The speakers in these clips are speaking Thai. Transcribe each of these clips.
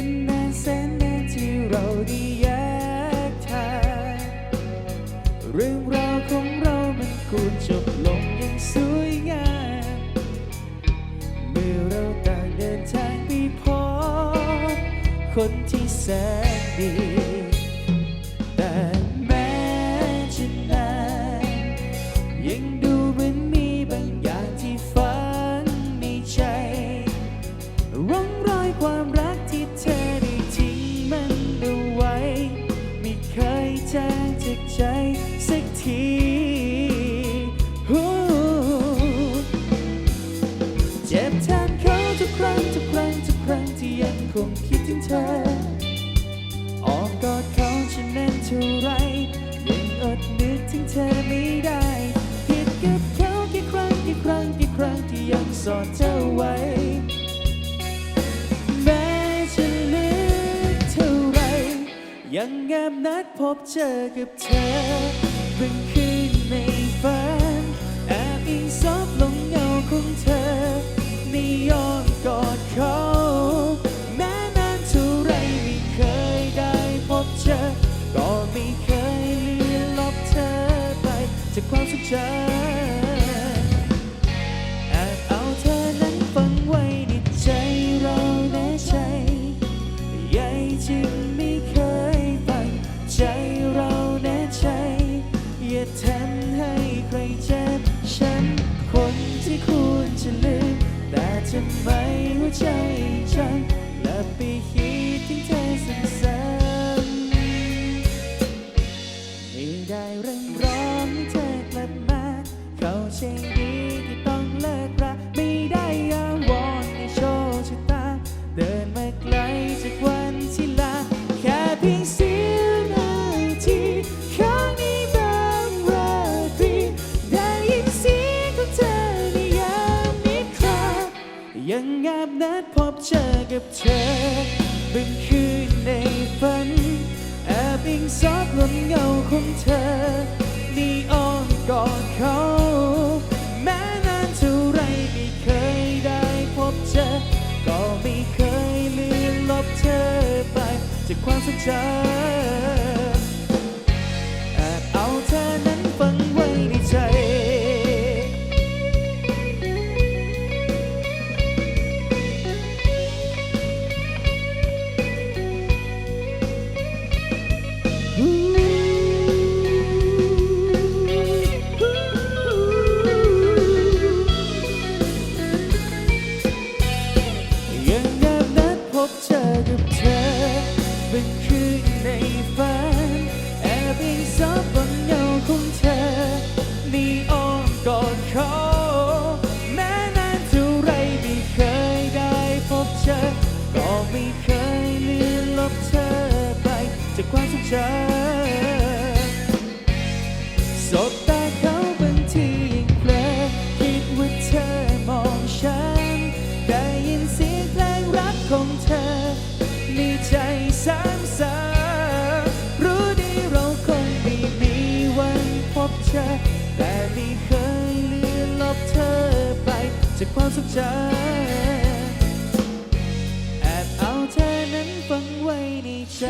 มันนสนนที่เราได้แยกทางเรื่องราวของเรามันควรจบลงอย่างสวยงามเมื่อเราต่างเดินทางไปพบคนที่แสนดีแต่ เจ็บแทนเขาทุกครั้งทุกครั้งทุกครั้งที่ยังคงคิดถึงเธอ ออกกอดเขาจะแน่นเท่าไรยังอดนึกถึงเธอไม่ได้ผิดกับเขากี่ครั้งกี่ครั้งกี่ครั้งที่ยังสอนเธอไว้แม้จะลึกเท่าไรยังแอบนัดพบเจอกับเธอ ทำไมหัวใจฉันกลับไปคิดถึงเธอซ้ำๆไม่ได้เร่งร้องให้เธอกลับมา เขาใช่ดีที่ นเงาของเธอ มีอ้อนกอดเขา แม้นานเท่าไรไม่เคยได้พบเจอก็ไม่เคยลืมลบเธอไป จากความสนใจ บเจอกับเธอเป็นคืนในฝันแอบอิงซอบบนเงาของเธอนี่อ้อมกอดเขาแม้นานเท่าไรไม่เคยได้พบเจอก็ไม่เคยลืมลบเธอไปจากความทรงจำ จากความทรงจำแอบเอาเธอนั้นฝังไว้ในใจ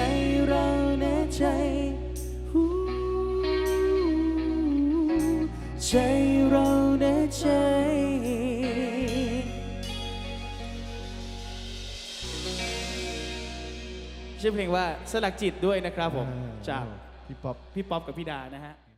เราแน่ใจฮู้ใจเราแน่ใจชื่อเพลงว่าสลักจิตด้วยนะครับผม จากพี่ป๊อป พี่ป๊อปกับพี่ดานะฮะ